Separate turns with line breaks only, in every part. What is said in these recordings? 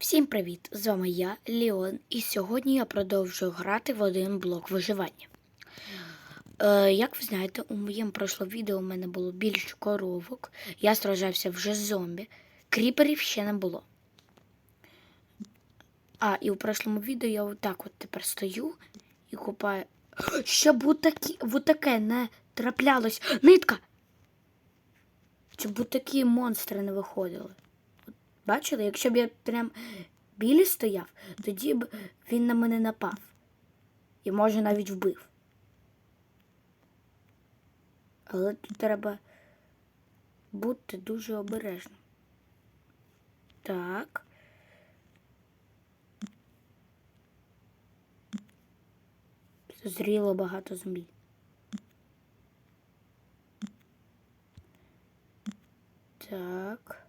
Всім привіт! З вами я, Ліон, і сьогодні я продовжую грати в один блок виживання. Е, як ви знаєте, у моєму прошлому відео у мене було більше коровок. Я сражався вже з зомбі. Кріперів ще не було. А, і у прошлому відео я отак от тепер стою і купаю. Щоб отакі, отаке не траплялось. Нитка! Щоб такі монстри не виходили. Бачили, якщо б я прям білі стояв, тоді б він на мене напав. І може навіть вбив. Але тут треба бути дуже обережним. Так. Зріло багато землі. Так.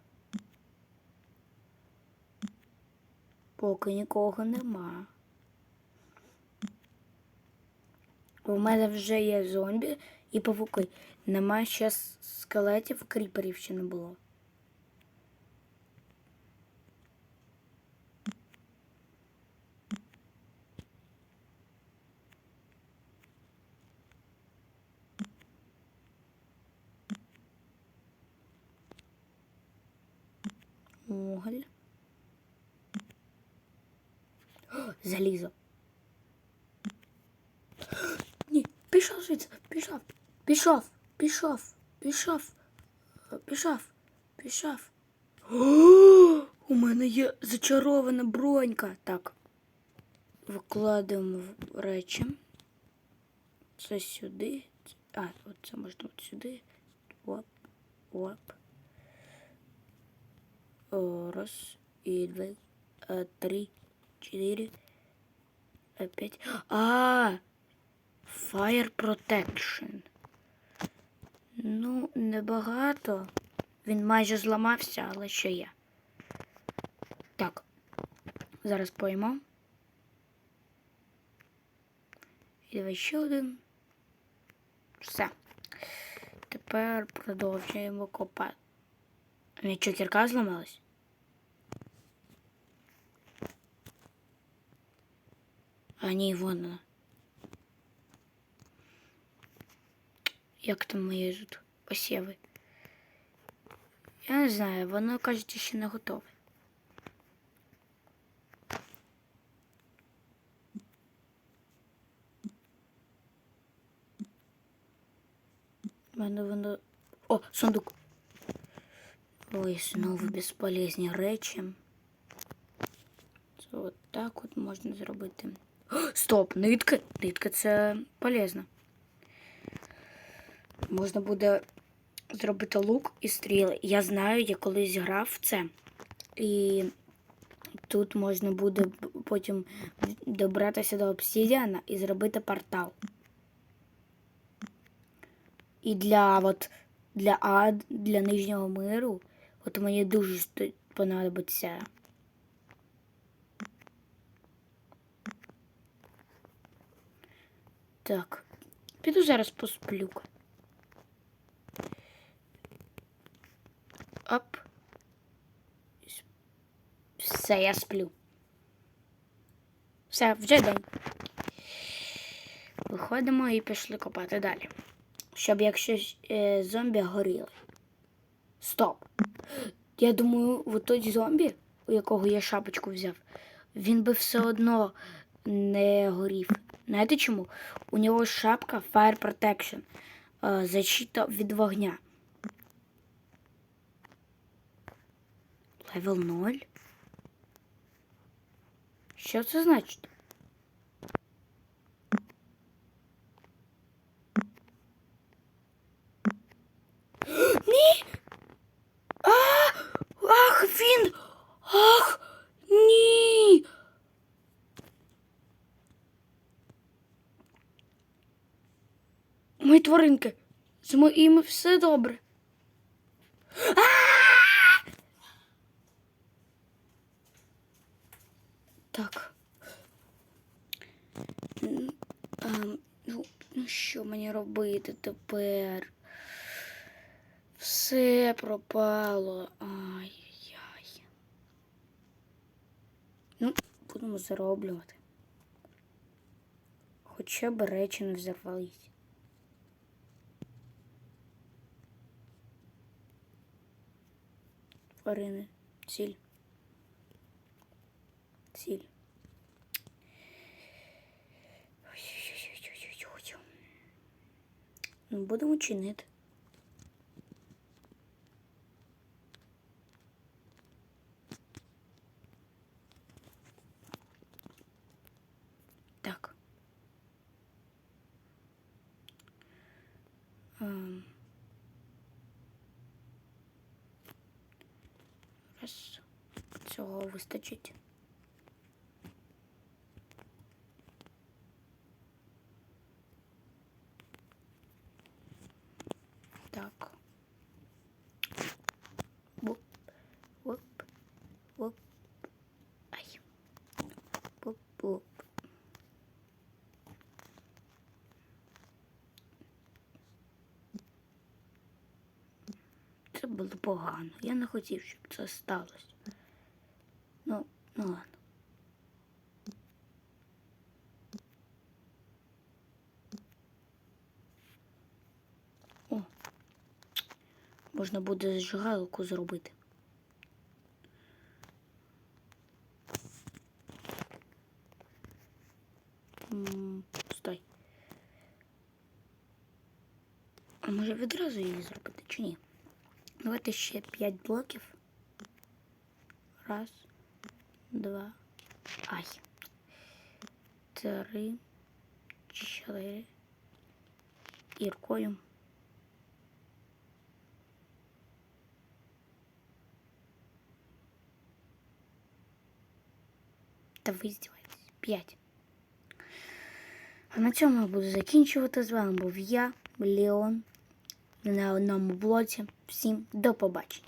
Поки нікого нема. У мене вже є зомбі і павуки. Нема ще скелетів, кріперів ще не було. Уголь. О, Залізо. Ні, пішов звідси, пішов, пішов, пішов, пішов, пішов, пішов. У мене є зачарована бронька. Так. Викладаємо в речі. Це сюди. А, от це можна от сюди. Оп, оп. Раз, і два, три, чотири, а, п'ять. А, Fire Protection. Ну, небагато. Він майже зламався, але ще є. Так. Зараз поймо. І давай ще один. Все. Тепер продовжуємо копати. Нічого кірка зламалась? А ні, вон вона. Як там мої тут посіви? Я не знаю, воно, кажуть, ще не готове. У мене воно. О, сундук. Ой, знову безполезні речі. Це от так от можна зробити. Стоп, нитка. Нитка це полезно. Можна буде зробити лук і стріли. Я знаю, я колись грав в це. І тут можна буде потім добратися до обсідіана і зробити портал. І для от для ад, для нижнього миру, от мені дуже понадобиться. Так, піду зараз посплю. Оп. Все, я сплю. Все, вже день. Виходимо і пішли копати далі. Щоб якщо е, зомбі горіли. Стоп. Я думаю, от той зомбі, у якого я шапочку взяв, він би все одно не горів. Знаєте чому? У нього шапка Fire Protection. е, Защита від вогня. Левел 0? Що це значить? Ні! А! Ах, він! Ах! Ні! Мої тваринки, з моїми все добре. Так. Ем, Ну, ну що мені робити тепер? Все пропало. Ай-яй. Ну, будемо зароблювати. Хоча б речі не взорвались. Тварини, ціль. Ціль. Ну, будемо чинити. Так. Ем. Раз. Цього вистачить. Так. Воп. Воп. Воп. Ай. Воп. Воп. Це було погано. Я не хотів, щоб це сталося. Ну, ну ладно. О, можна буде зжигалку зробити. Стой. А може відразу її зробити чи ні? Давайте ще 5 блоків. Раз, два, ай. Три, чотири. І рукою. Та ви здіваєтесь. П'ять. А на цьому я буду закінчувати. З вами був я, Леон, на одному блоці. Всім до побачення.